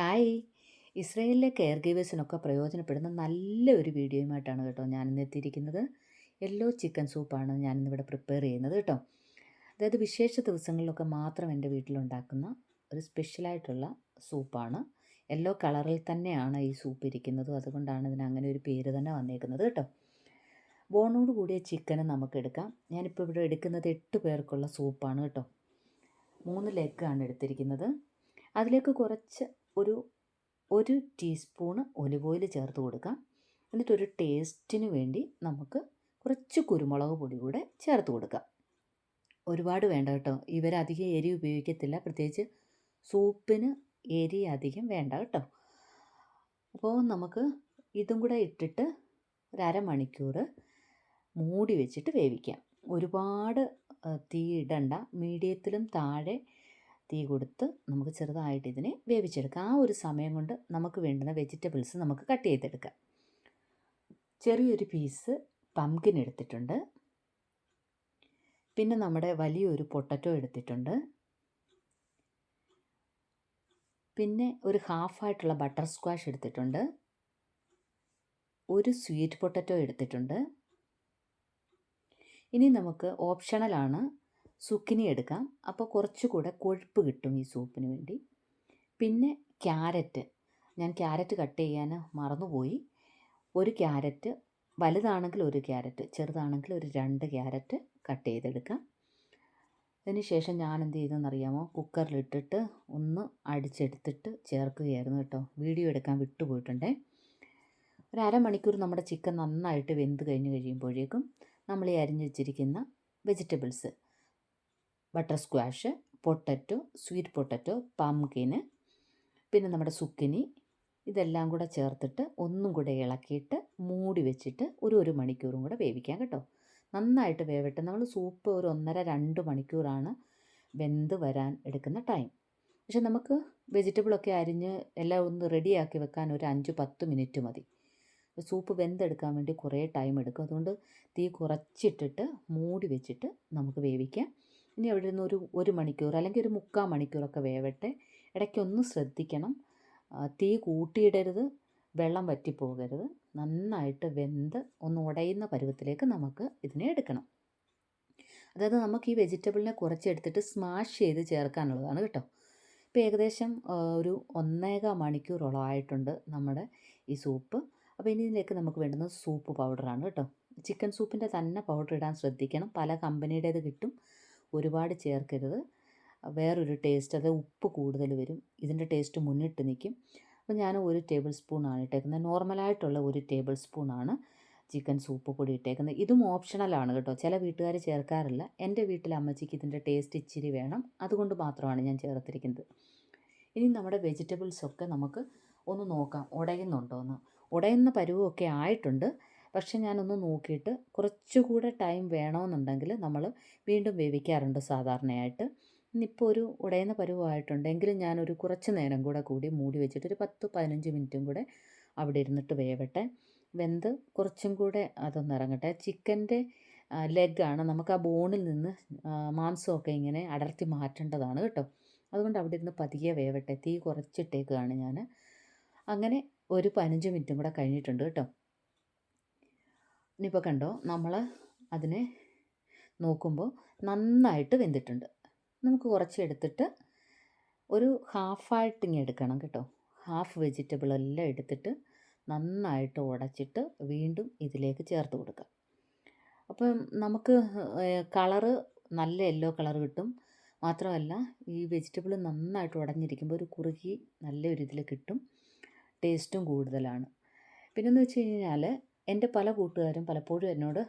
Hi. ഇസ്രയേലിലെ care ഗീവേഴ്സിനൊക്കെ പ്രയോജനപ്പെടുന്ന നല്ലൊരു വീഡിയോയുമായിട്ടാണ് കേട്ടോ ഞാനിന്ന് എത്തിയിരിക്കുന്നത്. യെല്ലോ ചിക്കൻ സൂപ്പാണ് ഞാനിന്നിവിടെ പ്രിപ്പയർ ചെയ്യുന്നത് കേട്ടോ. അതായത് വിശേഷ ദിവസങ്ങളിലൊക്കെ മാത്രം എന്റെ വീട്ടിലുണ്ടാക്കുന്ന ഒരു സ്പെഷ്യലായിട്ടുള്ള സൂപ്പാണ്. യെല്ലോ കളറിൽ തന്നെയാണ് ഈ സൂപ്പ് ഇരിക്കുന്നത്. അതുകൊണ്ടാണ് ഇതിന് അങ്ങനെ ഒരു പേര് തന്നെ വന്നേക്കുന്നത് കേട്ടോ. ബോണോട് കൂടിയ ചിക്കന് നമുക്ക് എടുക്കാം. ഞാനിപ്പോൾ ഇവിടെ എടുക്കുന്നത് എട്ട് പേർക്കുള്ള സൂപ്പാണ് കേട്ടോ. മൂന്ന് ലെഗാണ് എടുത്തിരിക്കുന്നത്. അതിലേക്ക് കുറച്ച് ഒരു ഒരു ടീസ്പൂണ് ഒലിവ് ഓയിൽ ചേർത്ത് കൊടുക്കുക എന്നിട്ട് ഒരു ടേസ്റ്റിന് വേണ്ടി നമുക്ക് കുറച്ച് കുരുമുളക് പൊടി കൂടെ ചേർത്ത് കൊടുക്കാം. ഒരുപാട് വേണ്ട കേട്ടോ. ഇവരധികം എരി ഉപയോഗിക്കത്തില്ല. പ്രത്യേകിച്ച് സൂപ്പിന് എരി അധികം വേണ്ട കേട്ടോ. അപ്പോൾ നമുക്ക് ഇതും കൂടെ ഇട്ടിട്ട് ഒരമണിക്കൂർ മൂടി വെച്ചിട്ട് വേവിക്കാം. ഒരുപാട് തീ ഇടണ്ട. മീഡിയത്തിലും താഴെ തീ കൊടുത്ത് നമുക്ക് ചെറുതായിട്ട് ഇതിനെ വേവിച്ചെടുക്കാം. ആ ഒരു സമയം കൊണ്ട് നമുക്ക് വേണ്ടുന്ന വെജിറ്റബിൾസ് നമുക്ക് കട്ട് ചെയ്തെടുക്കാം. ചെറിയൊരു പീസ് പംകിൻ എടുത്തിട്ടുണ്ട്. പിന്നെ നമ്മുടെ വലിയൊരു പൊട്ടറ്റോ എടുത്തിട്ടുണ്ട്. പിന്നെ ഒരു ഹാഫായിട്ടുള്ള ബട്ടർ സ്ക്വാഷ് എടുത്തിട്ടുണ്ട്. ഒരു സ്വീറ്റ് പൊട്ടറ്റോ എടുത്തിട്ടുണ്ട്. ഇനി നമുക്ക് ഓപ്ഷണലാണ് സുക്കിനി എടുക്കാം. അപ്പോൾ കുറച്ചുകൂടെ കൊഴുപ്പ് കിട്ടും ഈ സൂപ്പിന് വേണ്ടി. പിന്നെ ക്യാരറ്റ്. ഞാൻ ക്യാരറ്റ് കട്ട് ചെയ്യാൻ മറന്നുപോയി. ഒരു ക്യാരറ്റ് വലുതാണെങ്കിൽ ഒരു ക്യാരറ്റ് ചെറുതാണെങ്കിൽ ഒരു രണ്ട് ക്യാരറ്റ് കട്ട് ചെയ്തെടുക്കാം. അതിന് ശേഷം ഞാൻ എന്ത് ചെയ്തെന്നറിയാമോ? കുക്കറിലിട്ടിട്ട് ഒന്ന് അടിച്ചെടുത്തിട്ട് ചേർക്കുകയായിരുന്നു കേട്ടോ. വീഡിയോ എടുക്കാൻ വിട്ടുപോയിട്ടുണ്ടേ. ഒരു അരമണിക്കൂർ നമ്മുടെ ചിക്കൻ നന്നായിട്ട് വെന്ത് കഴിഞ്ഞ് കഴിയുമ്പോഴേക്കും നമ്മൾ ഈ അരിഞ്ഞ് വെച്ചിരിക്കുന്ന vegetables. Butter squash potato sweet potato pumpkin പിന്നെ നമ്മുടെ സുക്കിനി ഇതെല്ലാം കൂടെ ചേർത്തിട്ട് ഒന്നും കൂടെ ഇളക്കിയിട്ട് മൂടി വെച്ചിട്ട് ഒരു ഒരു മണിക്കൂറും കൂടെ വേവിക്കാം കേട്ടോ. നന്നായിട്ട് വേവട്ടെ നമ്മൾ സൂപ്പ് ഒരു ഒന്നര രണ്ട് മണിക്കൂറാണ് വെന്ത് വരാൻ എടുക്കുന്ന ടൈം. പക്ഷെ നമുക്ക് വെജിറ്റബിളൊക്കെ അരിഞ്ഞ് എല്ലാം ഒന്ന് റെഡിയാക്കി വെക്കാൻ ഒരു അഞ്ച് പത്ത് മിനിറ്റ് മതി. സൂപ്പ് വെന്തെടുക്കാൻ വേണ്ടി കുറേ ടൈം എടുക്കും. അതുകൊണ്ട് തീ കുറച്ചിട്ടിട്ട് മൂടി വെച്ചിട്ട് നമുക്ക് വേവിക്കാം. ഇനി അവിടെ നിന്ന് ഒരു ഒരു മണിക്കൂർ അല്ലെങ്കിൽ ഒരു മുക്കാൽ മണിക്കൂറൊക്കെ വേവട്ടെ. ഇടയ്ക്കൊന്ന് ശ്രദ്ധിക്കണം. തീ കൂട്ടിയിടരുത് വെള്ളം വറ്റിപ്പോകരുത്. നന്നായിട്ട് വെന്ത് ഒന്ന് ഉടയുന്ന പരുവത്തിലേക്ക് നമുക്ക് ഇതിനെ എടുക്കണം. അതായത് നമുക്ക് ഈ വെജിറ്റബിളിനെ കുറച്ചെടുത്തിട്ട് സ്മാഷ് ചെയ്ത് ചേർക്കാനുള്ളതാണ് കേട്ടോ. ഇപ്പോൾ ഏകദേശം ഒരു ഒന്നേകാൽ മണിക്കൂറോളം ആയിട്ടുണ്ട് നമ്മുടെ ഈ സൂപ്പ്. അപ്പോൾ ഇനി ഇതിലേക്ക് നമുക്ക് വേണ്ടുന്നത് സൂപ്പ് പൗഡറാണ് കേട്ടോ. ചിക്കൻ സൂപ്പിന്റെ തന്നെ പൗഡർ ഇടാൻ ശ്രദ്ധിക്കണം. പല കമ്പനിയുടേത് കിട്ടും. ഒരുപാട് ചേർക്കരുത്. വേറൊരു ടേസ്റ്റ് അത് ഉപ്പ് കൂടുതൽ വരും. ഇതിന്റെ ടേസ്റ്റ് മുന്നിട്ട് നിൽക്കും അപ്പോൾ ഞാൻ ഒരു ടേബിൾ സ്പൂണാണ് ഇട്ടേക്കുന്നത്. നോർമലായിട്ടുള്ള ഒരു ടേബിൾ സ്പൂണാണ് ചിക്കൻ സൂപ്പ് പൊടി ഇട്ടേക്കുന്നത്. ഇതും ഓപ്ഷണലാണ് കേട്ടോ. ചില വീട്ടുകാർ ചേർക്കാറില്ല. എന്റെ വീട്ടിലെ അമ്മച്ചിക്ക് ഇതിന്റെ ടേസ്റ്റ് ഇച്ചിരി വേണം. അതുകൊണ്ട് മാത്രമാണ് ഞാൻ ചേർത്തിരിക്കുന്നത്. ഇനി നമ്മുടെ വെജിറ്റബിൾസൊക്കെ നമുക്ക് ഒന്ന് നോക്കാം. ഉടയുന്നുണ്ടോ എന്ന് ഉടയുന്ന പരുവമൊക്കെ ആയിട്ടുണ്ട്. പക്ഷെ ഞാനൊന്ന് നോക്കിയിട്ട് കുറച്ചുകൂടെ ടൈം വേണമെന്നുണ്ടെങ്കിൽ നമ്മൾ വീണ്ടും വേവിക്കാറുണ്ട് സാധാരണയായിട്ട്. ഇന്നിപ്പോൾ ഒരു ഉടയുന്ന പരുവമായിട്ടുണ്ട്. എങ്കിലും ഞാനൊരു കുറച്ച് നേരം കൂടെ കൂടി മൂടി വെച്ചിട്ട് ഒരു പത്ത് പതിനഞ്ച് മിനിറ്റും കൂടെ അവിടെ ഇരുന്നിട്ട് വേവട്ടെ. വെന്ത് കുറച്ചും കൂടെ അതൊന്ന് ഇറങ്ങട്ടെ. ചിക്കന്റെ ലെഗാണ് നമുക്ക് ആ ബോണിൽ നിന്ന് മാംസമൊക്കെ ഇങ്ങനെ അടർത്തി മാറ്റേണ്ടതാണ് കേട്ടോ. അതുകൊണ്ട് അവിടെ ഇരുന്ന് പതിയെ വേവട്ടെ. തീ കുറച്ചിട്ടേക്കാണ് ഞാൻ. അങ്ങനെ ഒരു പതിനഞ്ച് മിനിറ്റും കൂടെ കഴിഞ്ഞിട്ടുണ്ട് കേട്ടോ. ഇനിയിപ്പോൾ കണ്ടോ നമ്മൾ അതിനെ നോക്കുമ്പോൾ നന്നായിട്ട് വെന്തിട്ടുണ്ട്. നമുക്ക് കുറച്ച് എടുത്തിട്ട് ഒരു ഹാഫായിട്ട് ഇങ്ങനെ എടുക്കണം കേട്ടോ. ഹാഫ് വെജിറ്റബിൾ എല്ലാം എടുത്തിട്ട് നന്നായിട്ട് ഉടച്ചിട്ട് വീണ്ടും ഇതിലേക്ക് ചേർത്ത് കൊടുക്കുക. അപ്പം നമുക്ക് കളറ് നല്ല യെല്ലോ കളർ കിട്ടും. മാത്രമല്ല ഈ വെജിറ്റബിൾ നന്നായിട്ട് ഉടഞ്ഞിരിക്കുമ്പോൾ ഒരു കുറുകി നല്ലൊരു ഇതിൽ കിട്ടും ടേസ്റ്റും കൂടുതലാണ്. പിന്നെന്ന് വെച്ച് കഴിഞ്ഞാൽ എന്റെ പല കൂട്ടുകാരും പലപ്പോഴും എന്നോട്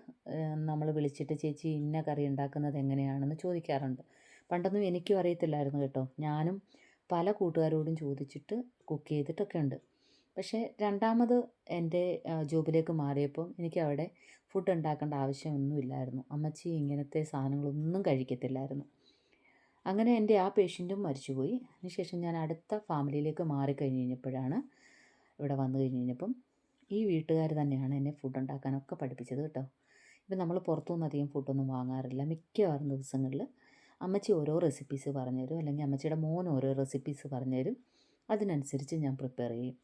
നമ്മൾ വിളിച്ചിട്ട് ചേച്ചി ഇന്ന കറി ഉണ്ടാക്കുന്നത് എങ്ങനെയാണെന്ന് ചോദിക്കാറുണ്ട്. പണ്ടൊന്നും എനിക്കും അറിയത്തില്ലായിരുന്നു കേട്ടോ. ഞാനും പല കൂട്ടുകാരോടും ചോദിച്ചിട്ട് കുക്ക് ചെയ്തിട്ടൊക്കെ ഉണ്ട്. പക്ഷേ രണ്ടാമത് എന്റെ ജോബിലേക്ക് മാറിയപ്പോൾ എനിക്ക് അവിടെ ഫുഡ് ഉണ്ടാക്കേണ്ട ആവശ്യമൊന്നുമില്ലായിരുന്നു അമ്മച്ചി ഇങ്ങനത്തെ സാധനങ്ങളൊന്നും കഴിക്കത്തില്ലായിരുന്നു. അങ്ങനെ എന്റെ ആ പേഷ്യന്റും മരിച്ചുപോയി. അതിനുശേഷം ഞാൻ അടുത്ത ഫാമിലിയിലേക്ക് മാറിക്കഴിഞ്ഞ് കഴിഞ്ഞപ്പോഴാണ് ഇവിടെ വന്നു കഴിഞ്ഞ് കഴിഞ്ഞപ്പം ഈ വീട്ടുകാർ തന്നെയാണ് എന്നെ ഫുഡ് ഉണ്ടാക്കാനൊക്കെ പഠിപ്പിച്ചത് കേട്ടോ. ഇപ്പം നമ്മൾ പുറത്തുനിന്ന് അധികം ഫുഡൊന്നും വാങ്ങാറില്ല. മിക്കവാറും ദിവസങ്ങളിൽ അമ്മച്ചി ഓരോ റെസിപ്പീസ് പറഞ്ഞു തരും അല്ലെങ്കിൽ അമ്മച്ചിയുടെ മോൻ ഓരോ റെസിപ്പീസ് പറഞ്ഞു തരും അതിനനുസരിച്ച് ഞാൻ പ്രിപ്പയർ ചെയ്യും.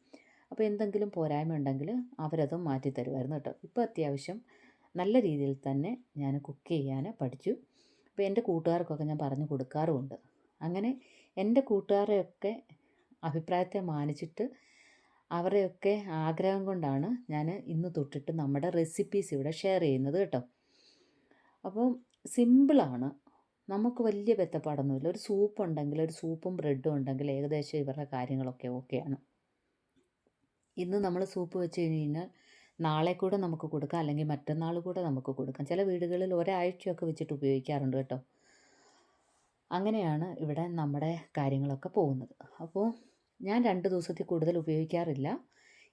അപ്പോൾ എന്തെങ്കിലും പോരായ്മ ഉണ്ടെങ്കിൽ അവരത് മാറ്റി തരുമായിരുന്നു കേട്ടോ. ഇപ്പോൾ അത്യാവശ്യം നല്ല രീതിയിൽ തന്നെ ഞാൻ കുക്ക് ചെയ്യാൻ പഠിച്ചു. അപ്പോൾ എന്റെ കൂട്ടുകാർക്കൊക്കെ ഞാൻ പറഞ്ഞു കൊടുക്കാറുമുണ്ട്. അങ്ങനെ എന്റെ കൂട്ടുകാരെയൊക്കെ അഭിപ്രായത്തെ മാനിച്ചിട്ട് അവരെയൊക്കെ ആഗ്രഹം കൊണ്ടാണ് ഞാൻ ഇന്ന് തൊട്ടിട്ട് നമ്മുടെ റെസിപ്പീസ് ഇവിടെ ഷെയർ ചെയ്യുന്നത് കേട്ടോ. അപ്പം സിമ്പിളാണ് നമുക്ക് വലിയ ബെത്തപ്പാടൊന്നുമില്ല. ഒരു സൂപ്പ് ഉണ്ടെങ്കിൽ ഒരു സൂപ്പും ബ്രെഡും ഉണ്ടെങ്കിൽ ഏകദേശം ഇവരുടെ കാര്യങ്ങളൊക്കെ ഓക്കെയാണ് ഇന്ന് നമ്മൾ സൂപ്പ് വെച്ച് കഴിഞ്ഞ് കഴിഞ്ഞാൽ നാളെ കൂടെ നമുക്ക് കൊടുക്കാം അല്ലെങ്കിൽ മറ്റന്നാൾ കൂടെ നമുക്ക് കൊടുക്കാം. ചില വീടുകളിൽ ഒരാഴ്ചയൊക്കെ വെച്ചിട്ട് ഉപയോഗിക്കാറുണ്ട് കേട്ടോ. അങ്ങനെയാണ് ഇവിടെ നമ്മുടെ കാര്യങ്ങളൊക്കെ പോകുന്നത്. അപ്പോൾ ഞാൻ രണ്ട് ദിവസത്തിൽ കൂടുതൽ ഉപയോഗിക്കാറില്ല.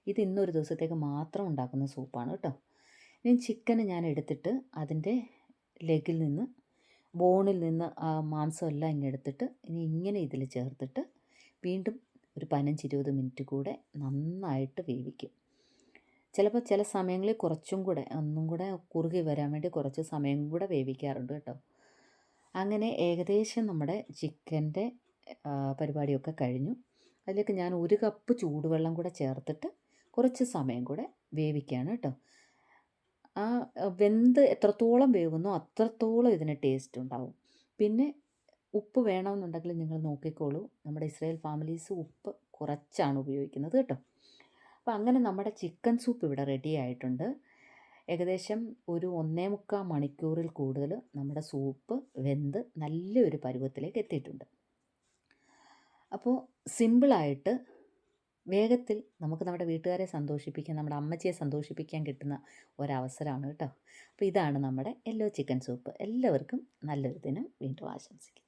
ഇത് ഇന്നൊരു ദിവസത്തേക്ക് മാത്രം ഉണ്ടാക്കുന്ന സൂപ്പാണ് കേട്ടോ. ഇനി ചിക്കന് ഞാൻ എടുത്തിട്ട് അതിന്റെ ലെഗിൽ നിന്ന് ബോണിൽ നിന്ന് ആ മാംസമെല്ലാം ഇങ്ങനെ എടുത്തിട്ട് ഇനി ഇങ്ങനെ ഇതിൽ ചേർത്തിട്ട് വീണ്ടും ഒരു പതിനഞ്ച് ഇരുപത് മിനിറ്റ് കൂടെ നന്നായിട്ട് വേവിക്കും. ചിലപ്പോൾ ചില സമയങ്ങളിൽ കുറച്ചും കൂടെ ഒന്നും കൂടെ കുറുകി വരാൻ വേണ്ടി കുറച്ച് സമയം കൂടെ വേവിക്കാറുണ്ട് കേട്ടോ. അങ്ങനെ ഏകദേശം നമ്മുടെ ചിക്കന്റെ പരിപാടിയൊക്കെ കഴിഞ്ഞു. അതിലേക്ക് ഞാൻ ഒരു കപ്പ് ചൂടുവെള്ളം കൂടെ ചേർത്തിട്ട് കുറച്ച് സമയം കൂടെ വേവിക്കുകയാണ് കേട്ടോ. ആ വെന്ത് എത്രത്തോളം വേവുന്നോ അത്രത്തോളം ഇതിന് ടേസ്റ്റ് ഉണ്ടാവും. പിന്നെ ഉപ്പ് വേണമെന്നുണ്ടെങ്കിൽ നിങ്ങൾ നോക്കിക്കോളൂ. നമ്മുടെ ഇസ്രായേൽ ഫാമിലീസ് ഉപ്പ് കുറച്ചാണ് ഉപയോഗിക്കുന്നത് കേട്ടോ. അപ്പോൾ അങ്ങനെ നമ്മുടെ ചിക്കൻ സൂപ്പ് ഇവിടെ റെഡി ആയിട്ടുണ്ട്. ഏകദേശം ഒരു ഒന്നേ മുക്കാൽ മണിക്കൂറിൽ കൂടുതൽ നമ്മുടെ സൂപ്പ് വെന്ത് നല്ലൊരു പരുവത്തിലേക്ക് എത്തിയിട്ടുണ്ട്. അപ്പോൾ സിമ്പിളായിട്ട് വേഗത്തിൽ നമുക്ക് നമ്മുടെ വീട്ടുകാരെ സന്തോഷിപ്പിക്കാൻ നമ്മുടെ അമ്മച്ചിയെ സന്തോഷിപ്പിക്കാൻ കിട്ടുന്ന ഒരവസരമാണ് കേട്ടോ. അപ്പോൾ ഇതാണ് നമ്മുടെ യെല്ലോ ചിക്കൻ സൂപ്പ് എല്ലാവർക്കും നല്ലൊരു ദിനം. വീണ്ടും ആശംസിക്കുന്നു.